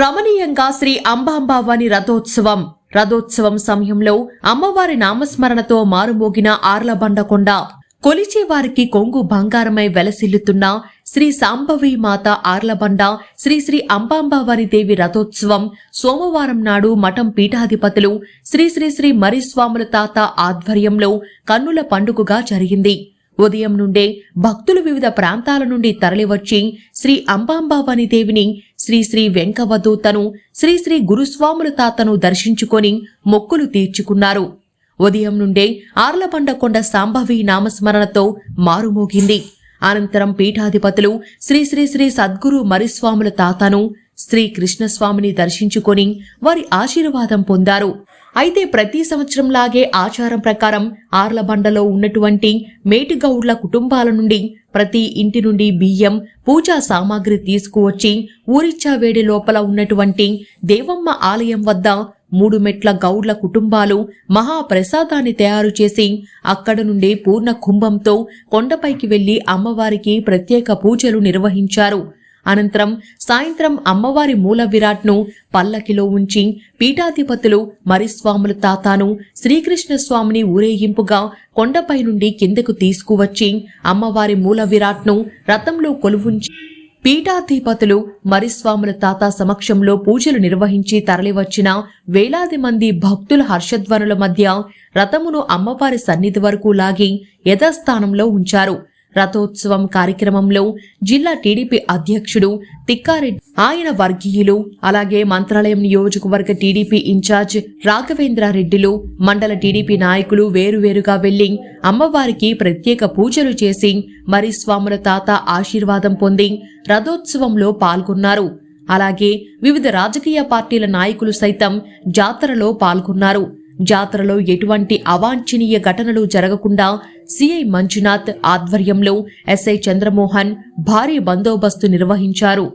రమణీయంగా శ్రీ అంబాంబావాని రథోత్సవం. రథోత్సవం సమయంలో అమ్మవారి నామస్మరణతో మారుమోగిన ఆర్లబండకొండ. కొలిచేవారికి కొంగు బంగారమై వెలసిల్లుతున్న శ్రీ సాంబవి మాత ఆర్లబండ శ్రీ శ్రీ అంబాంబావారి దేవి రథోత్సవం సోమవారం నాడు మఠం పీఠాధిపతులు శ్రీ శ్రీ శ్రీ మరిస్వాముల తాత ఆధ్వర్యంలో కన్నుల పండుగగా జరిగింది. ఉదయం నుండే భక్తులు వివిధ ప్రాంతాల నుండి తరలివచ్చి శ్రీ అంబాంబావని దేవిని శ్రీ శ్రీ వెంకవదూతను శ్రీ శ్రీ గురుస్వాముల తాతను దర్శించుకొని మొక్కులు తీర్చుకున్నారు. ఉదయం నుండే ఆర్లబండకొండ సాంభవి నామస్మరణతో మారుమోగింది. అనంతరం పీఠాధిపతులు శ్రీ శ్రీ శ్రీ సద్గురు మరిస్వాముల తాతను శ్రీ కృష్ణస్వామిని దర్శించుకొని వారి ఆశీర్వాదం పొందారు. అయితే ప్రతి సంవత్సరంలాగే ఆచారం ప్రకారం ఆర్లబండలో ఉన్నటువంటి మేటిగౌడ్ల కుటుంబాల నుండి ప్రతి ఇంటి నుండి బియ్యం పూజా సామాగ్రి తీసుకువచ్చి ఊరిచ్చా వేడి లోపల ఉన్నటువంటి దేవమ్మ ఆలయం వద్ద మూడు మెట్ల గౌడ్ల కుటుంబాలు మహాప్రసాదాన్ని తయారు చేసి అక్కడ నుండి పూర్ణ కుంభంతో కొండపైకి వెళ్ళి అమ్మవారికి ప్రత్యేక పూజలు నిర్వహించారు. అనంతరం సాయంత్రం అమ్మవారి మూల విరాట్ను పల్లకిలో ఉంచి పీఠాధిపతులు మరిస్వాములు తాతాను శ్రీకృష్ణ స్వామిని ఊరేగింపుగా కొండపై నుండి కిందకు తీసుకువచ్చి అమ్మవారి మూల విరాట్ను రథంలో కొలువుంచి పీఠాధిపతులు మరిస్వాముల తాత సమక్షంలో పూజలు నిర్వహించి తరలివచ్చిన వేలాది మంది భక్తుల హర్షధ్వనుల మధ్య రథమును అమ్మవారి సన్నిధి వరకు లాగి యథాస్థానంలో ఉంచారు. రథోత్సవం కార్యక్రమంలో జిల్లా టీడీపీ అధ్యక్షుడు తిక్కారెడ్డి ఆయన వర్గీయులు అలాగే మంత్రాలయం నియోజకవర్గ టీడీపీ ఇన్ఛార్జ్ రాఘవేంద్రారెడ్డిలు మండల టీడీపీ నాయకులు వేరువేరుగా వెళ్ళి అమ్మవారికి ప్రత్యేక పూజలు చేసి మరి స్వాముల తాత ఆశీర్వాదం పొంది రథోత్సవంలో పాల్గొన్నారు. అలాగే వివిధ రాజకీయ పార్టీల నాయకులు సైతం జాతరలో పాల్గొన్నారు. జాతరలో ఎటువంటి అవాంఛనీయ ఘటనలు జరగకుండా సిఐ మంజునాథ్ ఆధ్వర్యంలో ఎస్ఐ చంద్రమోహన్ భారీ బందోబస్తు నిర్వహించారు.